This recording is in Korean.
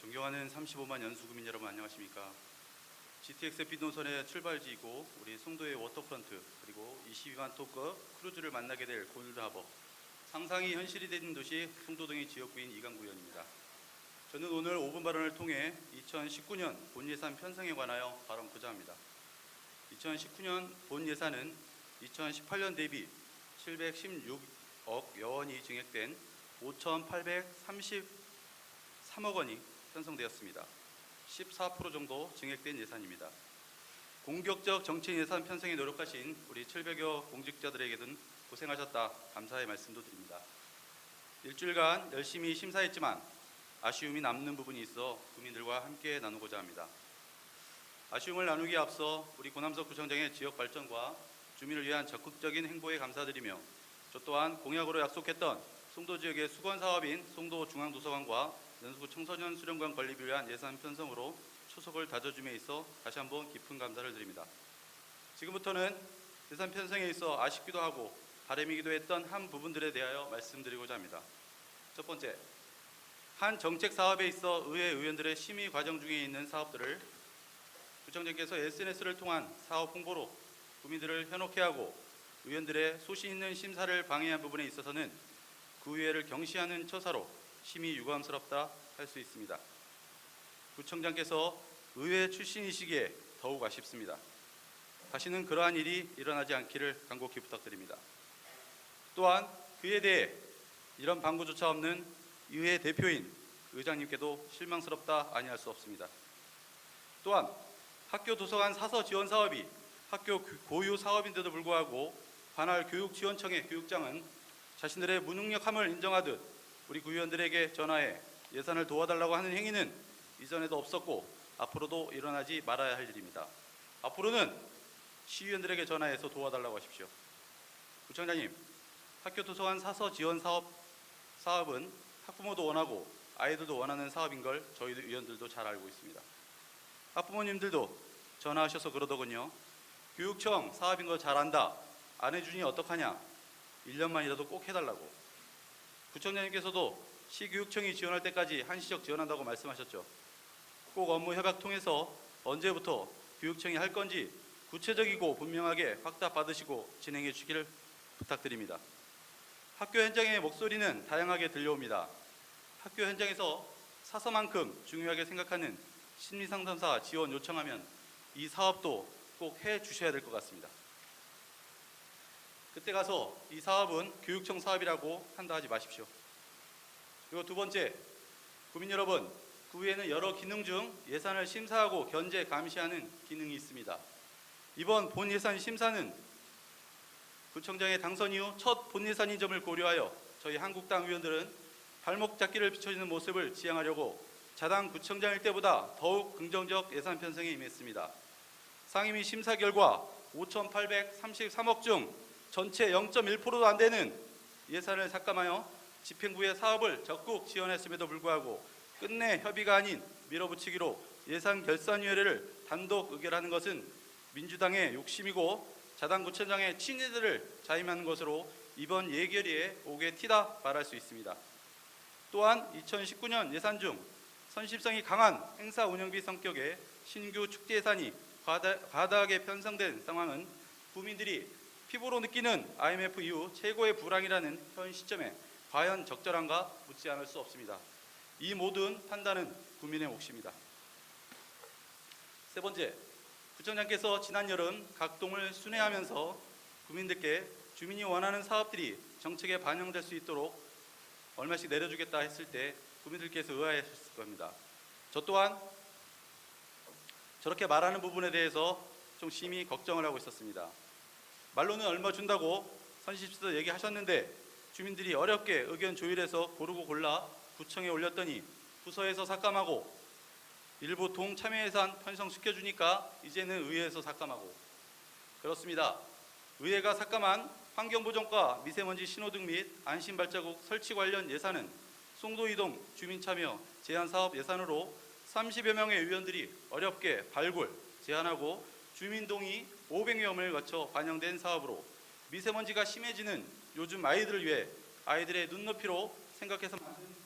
존경하는 35만 연수구민 여러분 안녕하십니까? GTX 비노선의 출발지이고 우리 송도의 워터프런트 그리고 22만 톤급 크루즈를 만나게 될 골드하버 상상이 현실이 된 도시 송도동의 지역구인 이강구 의원입니다. 저는 오늘 5분 발언을 통해 2019년 본 예산 편성에 관하여 발언고자 합니다. 2019년 본 예산은 2018년 대비 716억 여원이 증액된 5,833억 원이 편성되었습니다. 14% 정도 증액된 예산입니다. 공격적 정치 예산 편성에 노력하신 우리 700여 공직자들에게는 고생하셨다 감사의 말씀도 드립니다. 일주일간 열심히 심사했지만 아쉬움이 남는 부분이 있어 국민들과 함께 나누고자 합니다. 아쉬움을 나누기에 앞서 우리 고남석 구청장의 지역 발전과 주민을 위한 적극적인 행보에 감사드리며 저 또한 공약으로 약속했던 송도 지역의 수건 사업인 송도 중앙도서관과 연수구 청소년 수련관 건립을 위한 예산 편성으로 초석을 다져줌에 있어 다시 한번 깊은 감사를 드립니다. 지금부터는 예산 편성에 있어 아쉽기도 하고 바람이기도 했던 한 부분들에 대하여 말씀드리고자 합니다. 첫 번째, 한 정책 사업에 있어 의회 의원들의 심의 과정 중에 있는 사업들을 구청장께서 SNS를 통한 사업 홍보로 국민들을 현혹해 하고 의원들의 소신 있는 심사를 방해한 부분에 있어서는 그 의회를 경시하는 처사로 심히 유감스럽다 할 수 있습니다. 구청장께서 의회 출신이시기에 더욱 아쉽습니다. 다시는 그러한 일이 일어나지 않기를 간곡히 부탁드립니다. 또한 그에 대해 이런 방구조차 없는 의회 대표인 의장님께도 실망스럽다 아니할 수 없습니다. 또한 학교 도서관 사서 지원 사업이 학교 교- 고유 사업인데도 불구하고 관할 교육지원청의 교육장은 자신들의 무능력함을 인정하듯 우리 구의원들에게 전화해 예산을 도와달라고 하는 행위는 이전에도 없었고 앞으로도 일어나지 말아야 할 일입니다. 앞으로는 시의원들에게 전화해서 도와달라고 하십시오. 구청장님, 학교 도서관 사서 지원 사업 사업은 학부모도 원하고 아이들도 원하는 사업인 걸 저희 의원들도 잘 알고 있습니다. 학부모님들도 전화하셔서 그러더군요. 교육청 사업인 거잘 안다. 안 해주니 어떡하냐. 1년만이라도 꼭 해달라고. 구청장님께서도 시교육청이 지원할 때까지 한시적 지원한다고 말씀하셨죠. 꼭 업무 협약 통해서 언제부터 교육청이 할 건지 구체적이고 분명하게 확답 받으시고 진행해 주기를 부탁드립니다. 학교 현장의 목소리는 다양하게 들려옵니다. 학교 현장에서 사서만큼 중요하게 생각하는 심리상담사 지원 요청하면 이 사업도 꼭 해 주셔야 될 것 같습니다. 그때 가서 이 사업은 교육청 사업이라고 한다 하지 마십시오. 그리고 두 번째, 국민 여러분, 그 외에는 여러 기능 중 예산을 심사하고 견제 감시하는 기능이 있습니다. 이번 본 예산 심사는 구청장의 당선 이후 첫 본 예산인 점을 고려하여 저희 한국당 의원들은 발목 잡기를 비춰주는 모습을 지향하려고 자당 구청장일 때보다 더욱 긍정적 예산 편성에 임했습니다. 상임위 심사 결과 5,833억 중 전체 0.1%도 안 되는 예산을 삭감하여 집행부의 사업을 적극 지원했음에도 불구하고 끝내 협의가 아닌 밀어붙이기로 예산 결산위원회를 단독 의결하는 것은 민주당의 욕심이고 자당 구청장의 친이들을 자임하는 것으로 이번 예결위에 오게 튀다 말할 수 있습니다. 또한 2019년 예산 중 선심성이 강한 행사 운영비 성격의 신규 축제 예산이 과다, 과다하게 편성된 상황은 국민들이 피부로 느끼는 IMF 이후 최고의 불황이라는 현 시점에 과연 적절한가 묻지 않을 수 없습니다. 이 모든 판단은 국민의 몫입니다. 세 번째, 구청장께서 지난 여름 각 동을 순회하면서 국민들께 주민이 원하는 사업들이 정책에 반영될 수 있도록 얼마씩 내려주겠다 했을 때 국민들께서 의아했을 겁니다. 저 또한 저렇게 말하는 부분에 대해서 좀 심히 걱정을 하고 있었습니다. 말로는 얼마 준다고 선시집에서 얘기하셨는데 주민들이 어렵게 의견 조율해서 고르고 골라 구청에 올렸더니 부서에서 삭감하고 일부 동 참여 예산 편성시켜주니까 이제는 의회에서 삭감하고 그렇습니다. 의회가 삭감한 환경보전과 미세먼지 신호등 및 안심발자국 설치 관련 예산은 송도이동 주민참여 제한사업 예산으로 30여 명의 의원들이 어렵게 발굴, 제안하고 주민동의 500여 명을 거쳐 반영된 사업으로 미세먼지가 심해지는 요즘 아이들을 위해 아이들의 눈높이로 생각해서 만든